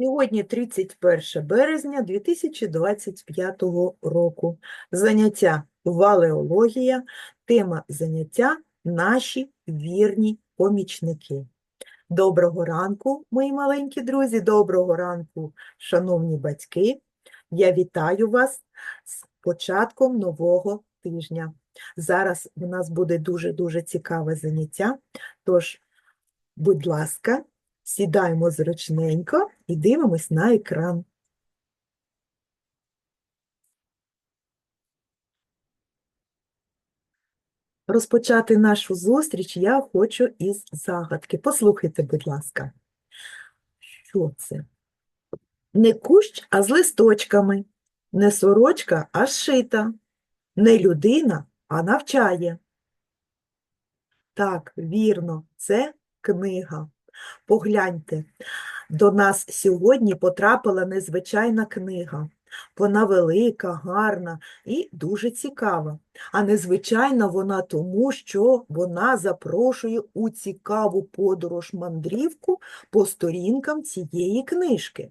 Сьогодні 31 березня 2025 року. Заняття валеологія, тема заняття наші вірні помічники. Доброго ранку, мої маленькі друзі, доброго ранку, шановні батьки. Я вітаю вас з початком нового тижня. Зараз у нас буде дуже-дуже цікаве заняття, тож, будь ласка, Сідаємо зручненько і дивимось на екран. Розпочати нашу зустріч я хочу із загадки. Послухайте, будь ласка. Що це? Не кущ, а з листочками, не сорочка, а шита, не людина, а навчає. Так, вірно, це книга. Погляньте, до нас сьогодні потрапила незвичайна книга. Вона велика, гарна і дуже цікава. А незвичайна вона тому, що вона запрошує у цікаву подорож-мандрівку по сторінкам цієї книжки.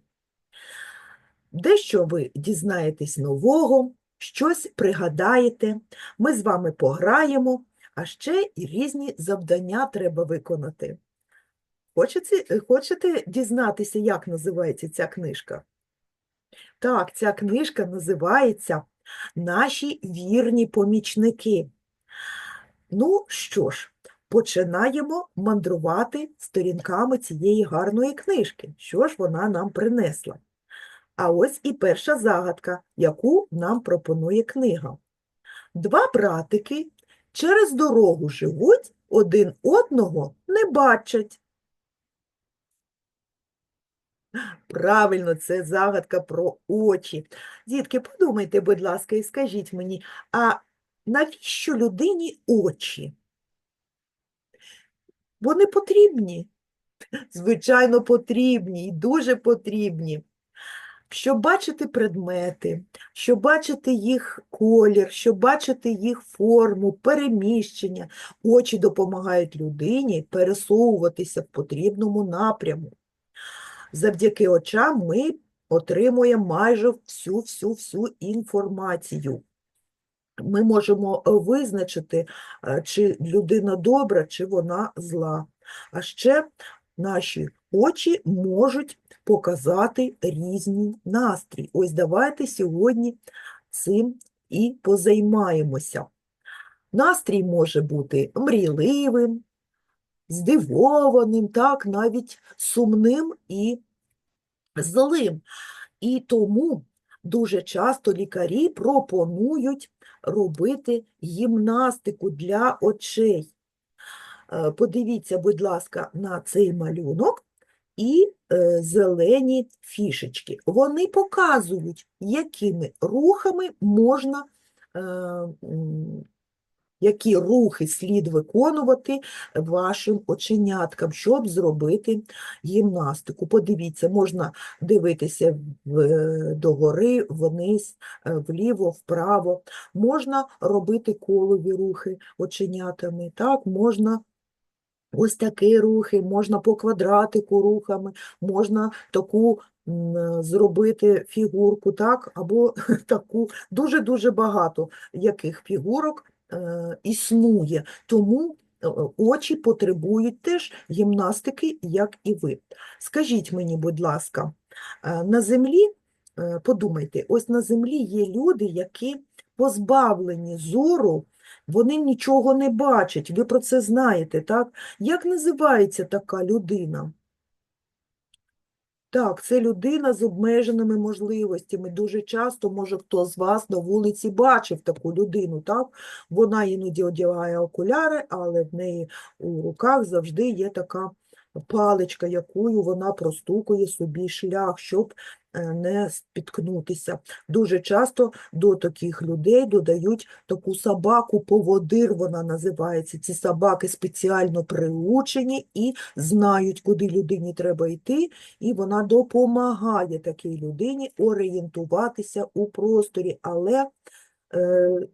Дещо ви дізнаєтесь нового, щось пригадаєте, ми з вами пограємо, а ще і різні завдання треба виконати. Хочете, хочете дізнатися, як називається ця книжка? Так, ця книжка називається Наші вірні помічники. Ну що ж, починаємо мандрувати сторінками цієї гарної книжки. Що ж вона нам принесла? А ось і перша загадка, яку нам пропонує книга. Два братики через дорогу живуть, один одного не бачать. Правильно, це загадка про очі. Дітки, подумайте, будь ласка, і скажіть мені, а навіщо людині очі? Вони потрібні? Звичайно, потрібні і дуже потрібні. Щоб бачити предмети, щоб бачити їх колір, щоб бачити їх форму, переміщення, очі допомагають людині пересовуватися в потрібному напряму. Завдяки очам ми отримуємо майже всю-всю-всю інформацію. Ми можемо визначити, е, чи людина добра, чи вона зла. А ще наші очі можуть показати різні настрій. Ось давайте сьогодні цим і позаймаємося. Настрій може бути мрійливим, здивованим, так, навіть сумним і злим. І тому дуже часто лікарі пропонують робити гімнастику для очей. Е, Подивіться, будь ласка, на цей малюнок і е, зелені фішечки. Вони показують, якими рухами можна е, які рухи слід виконувати вашим оченяткам, щоб зробити гімнастику. Подивіться, можна дивитися догори, вниз, е, вліво, вправо, можна робити колові рухи оченятами, так, можна ось такі рухи, можна по квадратику рухами, можна таку е, зробити фігурку, так, або таку, дуже-дуже багато яких фігурок е, існує, тому е, очі потребують теж гімнастики, як і ви. Скажіть мені, будь ласка, е, на землі, е, подумайте, ось на землі є люди, які позбавлені зору, вони нічого не бачать, ви про це знаєте, так? Як називається така людина? Так, це людина з обмеженими можливостями. Дуже часто, може, хто з вас на вулиці бачив таку людину, так? Вона іноді одягає окуляри, але в неї у руках завжди є така паличка, якою вона простукує собі шлях, щоб е, не спіткнутися. Дуже часто до таких людей додають таку собаку поводир, вона називається. Ці собаки спеціально приучені і знають, куди людині треба йти, і вона допомагає такій людині орієнтуватися у просторі. Але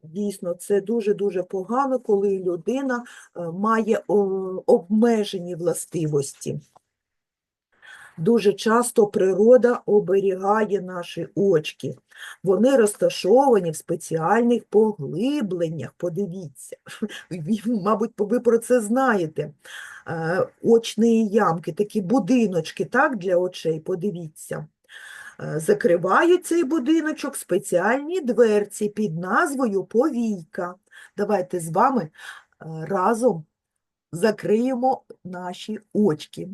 дійсно це дуже-дуже погано, коли людина е, має обмежені властивості. Дуже часто природа оберігає наші очки. Вони розташовані в спеціальних поглибленнях. Подивіться, мабуть, ви про це знаєте. Е, Очні ямки, такі будиночки, так, для очей, подивіться. Е, Закривають цей будиночок спеціальні дверці під назвою повійка. Давайте з вами е, разом закриємо наші очки.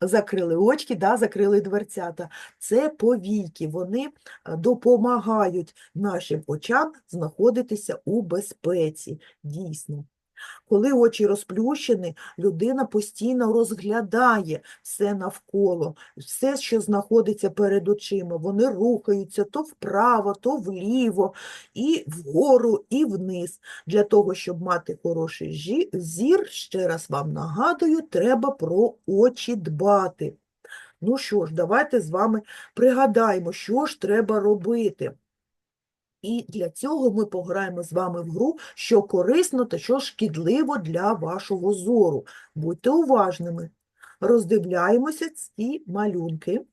Закрили очки, да, закрили дверцята. Це повійки, вони е, допомагають нашим очам знаходитися у безпеці. Дійсно. Коли очі розплющені, людина постійно розглядає все навколо, все, що знаходиться перед очима. Вони рухаються то вправо, то вліво, і вгору, і вниз. Для того, щоб мати хороший зір, ще раз вам нагадую, треба про очі дбати. Ну що ж, давайте з вами пригадаємо, що ж треба робити. І для цього ми пограємо з вами в гру, що корисно та що шкідливо для вашого зору. Будьте уважними. Роздивляємося ці малюнки.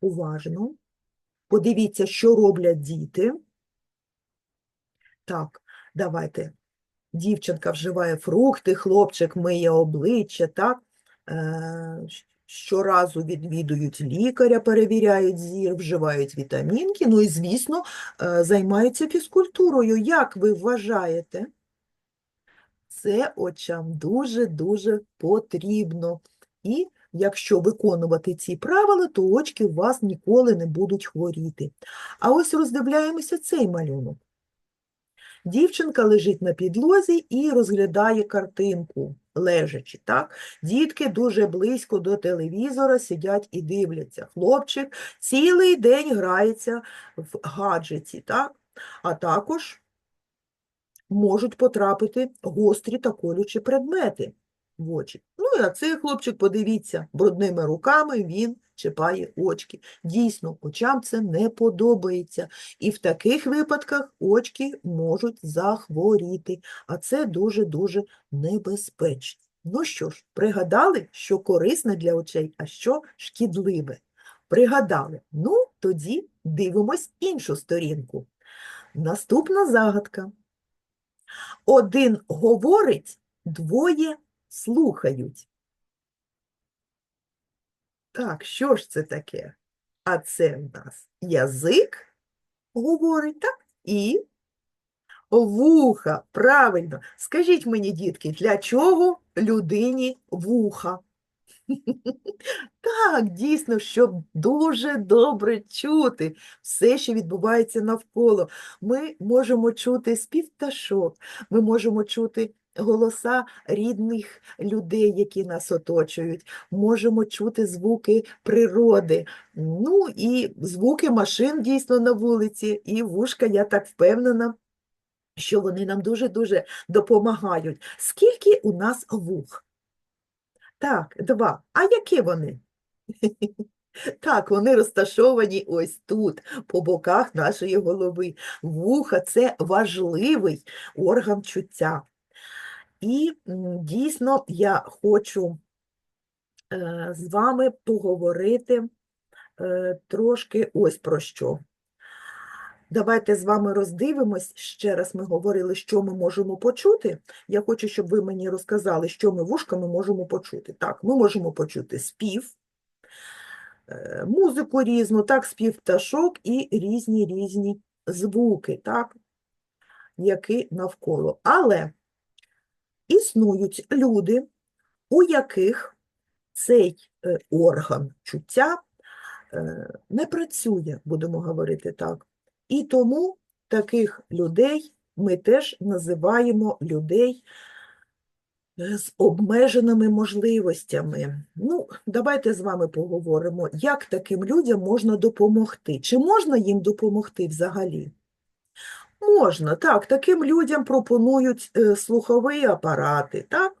Уважно. Подивіться, що роблять діти. Так, давайте. Дівчинка вживає фрукти, хлопчик миє обличчя, так? Щоразу відвідують лікаря, перевіряють зір, вживають вітамінки, ну і, звісно, е, займаються фізкультурою. Як ви вважаєте? Це очам дуже-дуже потрібно. І якщо виконувати ці правила, то очки у вас ніколи не будуть хворіти. А ось роздивляємося цей малюнок. Дівчинка лежить на підлозі і розглядає картинку, лежачи, так? Дітки дуже близько до телевізора сидять і дивляться. Хлопчик цілий день грається в гаджеті, так? А також можуть потрапити гострі та колючі предмети в очі. Ну, а цей хлопчик, подивіться, брудними руками він чіпає очки. Дійсно, очам це не подобається. І в таких випадках очки можуть захворіти, а це дуже-дуже небезпечно. Ну що ж, пригадали, що корисне для очей, а що шкідливе? Пригадали. Ну, тоді дивимось іншу сторінку. Наступна загадка. Один говорить, двоє слухають. Так, що ж це таке? А це в нас язик говорить, так? І вуха. Правильно. Скажіть мені, дітки, для чого людині вуха? Так, дійсно, щоб дуже добре чути все, що відбувається навколо. Ми можемо чути спів пташок, ми можемо чути голоса рідних людей, які нас оточують, можемо чути звуки природи, ну і звуки машин дійсно на вулиці, і вушка, я так впевнена, що вони нам дуже-дуже допомагають. Скільки у нас вух? Так, два. А які вони? Так, вони розташовані ось тут, по боках нашої голови. Вуха це важливий орган чуття. І дійсно я хочу е, з вами поговорити е, трошки ось про що. Давайте з вами роздивимось. Ще раз ми говорили, що ми можемо почути. Я хочу, щоб ви мені розказали, що ми вушками можемо почути. Так, ми можемо почути спів, е, музику різну, так, спів пташок і різні різні звуки, так, які навколо. Але існують люди, у яких цей е, орган чуття е, не працює, будемо говорити так. І тому таких людей ми теж називаємо людей е, з обмеженими можливостями. Ну, давайте з вами поговоримо, як таким людям можна допомогти. Чи можна їм допомогти взагалі? Можна, так, таким людям пропонують е, слухові апарати, так?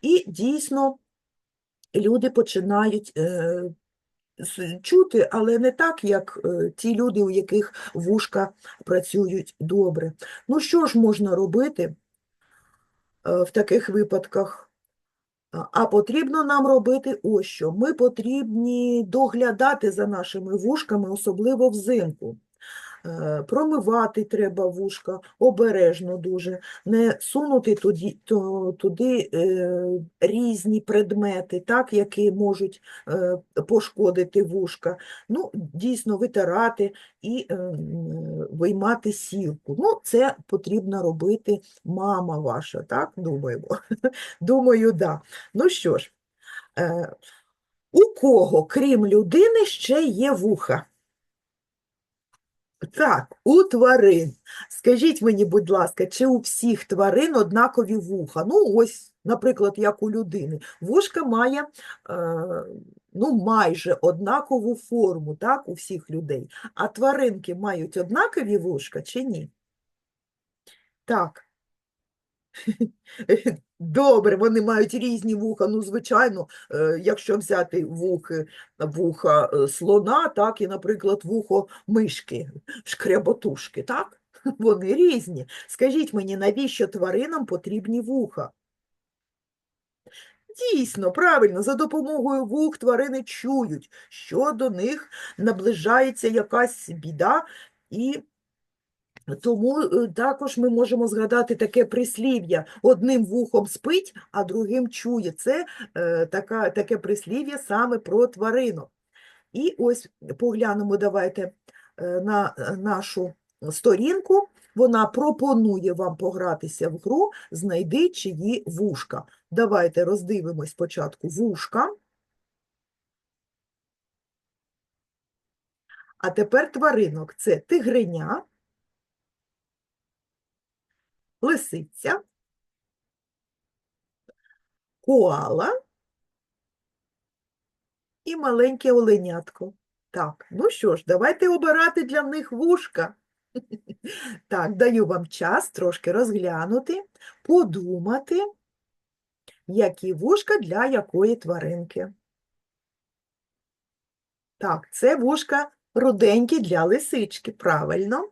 І дійсно люди починають е, чути, але не так, як е, ті люди, у яких вушка працюють добре. Ну, що ж можна робити в таких випадках? А потрібно нам робити ось що. Ми потрібні доглядати за нашими вушками, особливо взимку. Е, Промивати треба вушка обережно дуже, не сунути туди, туди е, різні предмети, так, які можуть е, пошкодити вушка. Ну, дійсно, витирати і виймати сірку. Ну, це потрібно робити мама ваша, так, думаємо. Думаю, да. Ну що ж, у кого, крім людини, ще є вуха? Так, у тварин. Скажіть мені, будь ласка, чи у всіх тварин однакові вуха? Ну, ось, наприклад, як у людини. Вушка має е, ну, майже однакову форму, так, у всіх людей. А тваринки мають однакові вушка чи ні? Так. Добре, вони мають різні вуха. Ну, звичайно, е, якщо взяти вухи, вуха е, слона, так, і, наприклад, вухо мишки, шкряботушки, так? Вони різні. Скажіть мені, навіщо тваринам потрібні вуха? Дійсно, правильно, за допомогою вух тварини чують, що до них наближається якась біда, і тому е, також ми можемо згадати таке прислів'я: одним вухом спить, а другим чує. Це е, така, таке прислів'я саме про тваринок. І ось поглянемо, давайте е, на е, нашу сторінку. Вона пропонує вам погратися в гру Знайди чиї вушка. Давайте роздивимось спочатку вушка. А тепер тваринок це тигриня, лисиця, коала і маленьке оленятко. Так, ну що ж, давайте обирати для них вушка. Так, даю вам час трошки розглянути, подумати, які вушка для якої тваринки. Так, це вушка руденькі для лисички, правильно.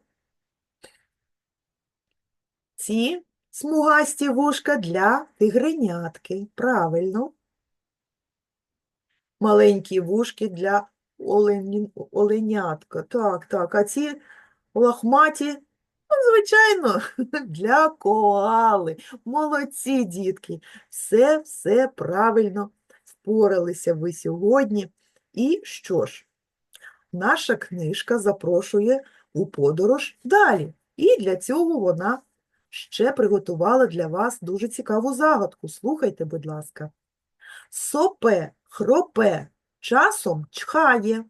Ці смугасті вушка для тигренятки, правильно. Маленькі вушки для олені... оленятка. Так, так, а ці лохматі, ну, звичайно, для коали. Молодці, дітки. Все, все правильно впоралися ви сьогодні. І що ж, наша книжка запрошує у подорож далі. І для цього вона ще приготувала для вас дуже цікаву загадку. Слухайте, будь ласка. Сопе, хропе, часом чхає,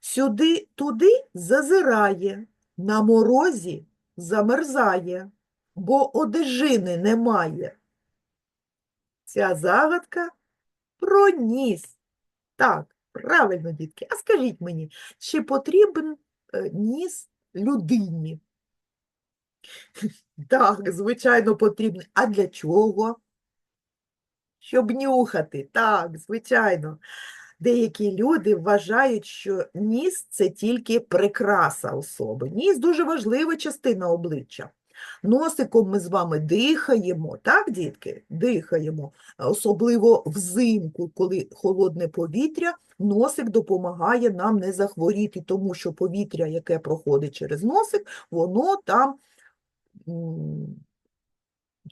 сюди-туди зазирає, на морозі замерзає, бо одежини немає. Ця загадка про ніс. Так, правильно, дітки. А скажіть мені, чи потрібен е, ніс людині? Так, звичайно, потрібен. А для чого? Щоб нюхати. Так, звичайно. Деякі люди вважають, що ніс це тільки прикраса особи. Ніс дуже важлива частина обличчя. Носиком ми з вами дихаємо, так, дітки? Дихаємо, особливо взимку, коли холодне повітря, носик допомагає нам не захворіти, тому що повітря, яке проходить через носик, воно там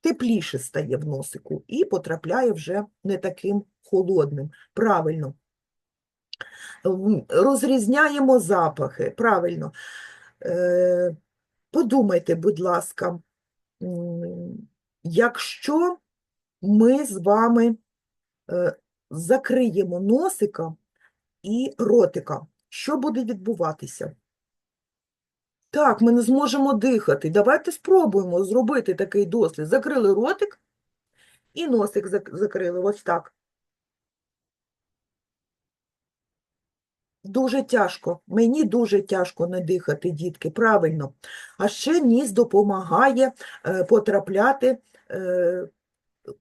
тепліше стає в носику і потрапляє вже не таким холодним. Правильно. Розрізняємо запахи, правильно. Е, Подумайте, будь ласка, якщо ми з вами е, закриємо носика і ротика, що буде відбуватися? Так, ми не зможемо дихати. Давайте спробуємо зробити такий дослід. Закрили ротик і носик закрили. Ось так. Дуже тяжко. Мені дуже тяжко не дихати, дітки, правильно. А ще ніс допомагає е, потрапляти, е,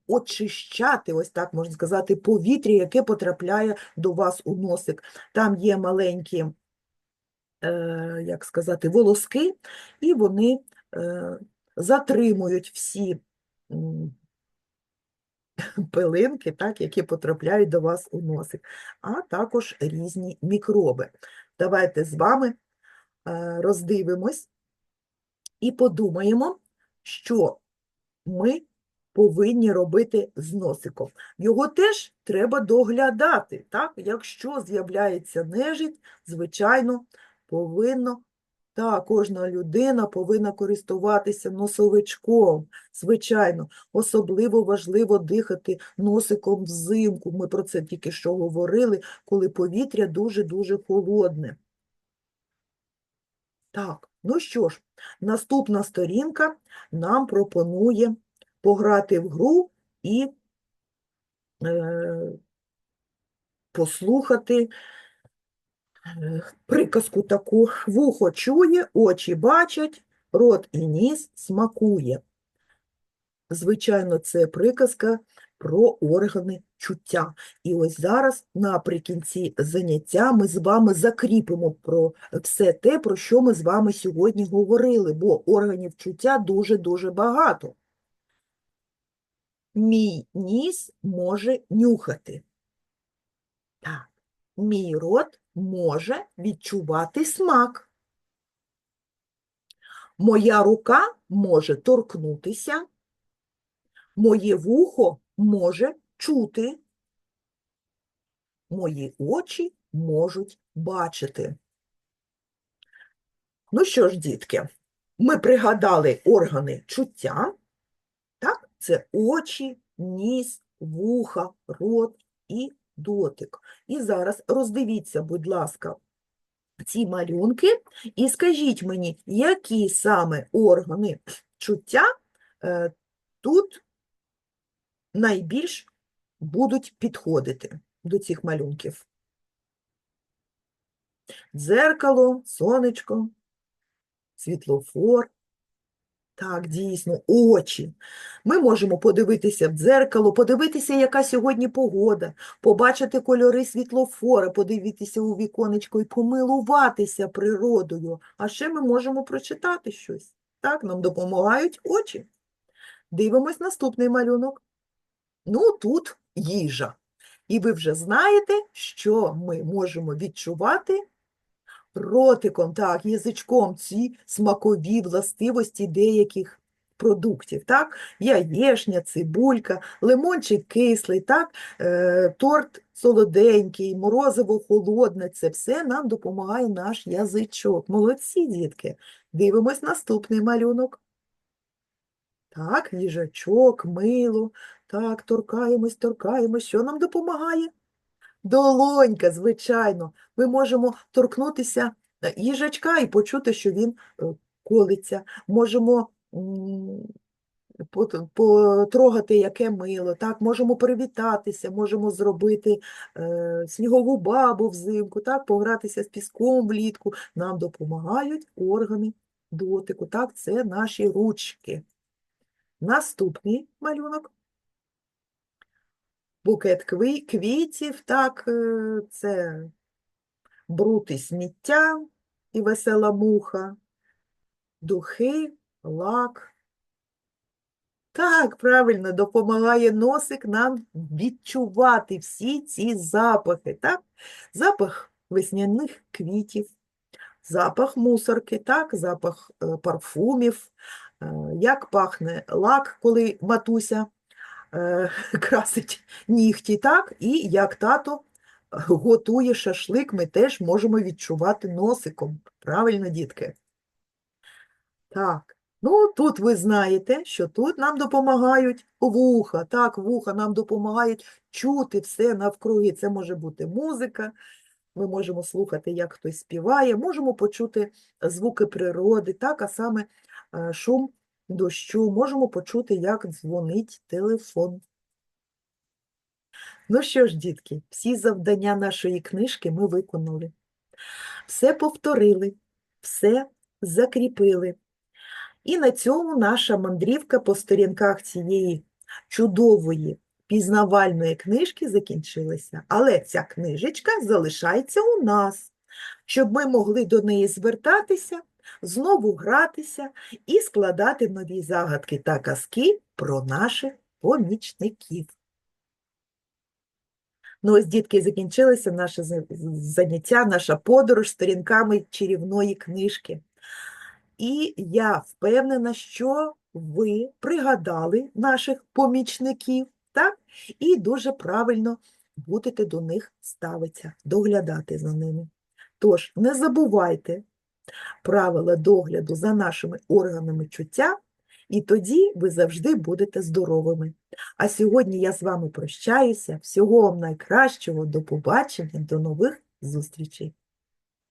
очищати, ось так можна сказати, повітря, яке потрапляє до вас у носик. Там є маленькі, як сказати, волоски, і вони е, затримують всі пилинки, так, які потрапляють до вас у носик, а також різні мікроби. Давайте з вами е, роздивимось і подумаємо, що ми повинні робити з носиком. Його теж треба доглядати. Так? Якщо з'являється нежить, звичайно, повинно, так, кожна людина повинна користуватися носовичком. Звичайно, особливо важливо дихати носиком взимку. Ми про це тільки що говорили, коли повітря дуже-дуже холодне. Так, ну що ж, наступна сторінка нам пропонує пограти в гру і е, послухати приказку таку. Вухо чує, очі бачать, рот і ніс смакує. Звичайно, це приказка про органи чуття. І ось зараз наприкінці заняття ми з вами закріпимо про все те, про що ми з вами сьогодні говорили, бо органів чуття дуже-дуже багато. Мій ніс може нюхати. Так, мій рот може відчувати смак. Моя рука може торкнутися. Моє вухо може чути. Мої очі можуть бачити. Ну що ж, дітки, ми пригадали органи чуття. Так, це очі, ніс, вуха, рот і дотик. І зараз роздивіться, будь ласка, ці малюнки і скажіть мені, які саме органи чуття е, тут найбільш будуть підходити до цих малюнків. Дзеркало, сонечко, світлофор. Так, дійсно, очі. Ми можемо подивитися в дзеркало, подивитися, яка сьогодні погода, побачити кольори світлофора, подивитися у віконечко і помилуватися природою. А ще ми можемо прочитати щось. Так, нам допомагають очі. Дивимось наступний малюнок. Ну, тут їжа. І ви вже знаєте, що ми можемо відчувати ротиком, так, язичком ці смакові властивості деяких продуктів. Так? Яєшня, цибулька, лимончик кислий, так? Е, торт солоденький, морозиво холодне. Це все нам допомагає наш язичок. Молодці, дітки. Дивимось наступний малюнок. Так, їжачок, мило. Так, торкаємось, торкаємось. Що нам допомагає? Долонька, звичайно. Ми можемо торкнутися е, їжачка і почути, що він е, колиться. Можемо потрогати, яке мило, так? Можемо привітатися, можемо зробити е, снігову бабу взимку, так? Погратися з піском влітку. Нам допомагають органи дотику. Так? Це наші ручки. Наступний малюнок. Букет квітів, так, е, це бруд і сміття і весела муха, духи, лак. Так, правильно, допомагає носик нам відчувати всі ці запахи, так? Запах весняних квітів, запах мусорки, так, запах е, парфумів, е, як пахне лак, коли матуся красить нігті, так? І як тато готує шашлик, ми теж можемо відчувати носиком. Правильно, дітки? Так, ну тут ви знаєте, що тут нам допомагають вуха. Так, вуха нам допомагають чути все навкруги. Це може бути музика, ми можемо слухати, як хтось співає, можемо почути звуки природи, так, а саме е, шум дощу, можемо почути, як дзвонить телефон. Ну що ж, дітки, всі завдання нашої книжки ми виконали. Все повторили, все закріпили. І на цьому наша мандрівка по сторінках цієї чудової пізнавальної книжки закінчилася. Але ця книжечка залишається у нас, щоб ми могли до неї звертатися, знову гратися і складати нові загадки та казки про наших помічників. Ну, ось, дітки, закінчилося наше заняття, наша подорож сторінками чарівної книжки. І я впевнена, що ви пригадали наших помічників, так? І дуже правильно будете до них ставитися, доглядати за ними. Тож, не забувайте правила догляду за нашими органами чуття, і тоді ви завжди будете здоровими. А сьогодні я з вами прощаюся. Всього вам найкращого, до побачення, до нових зустрічей!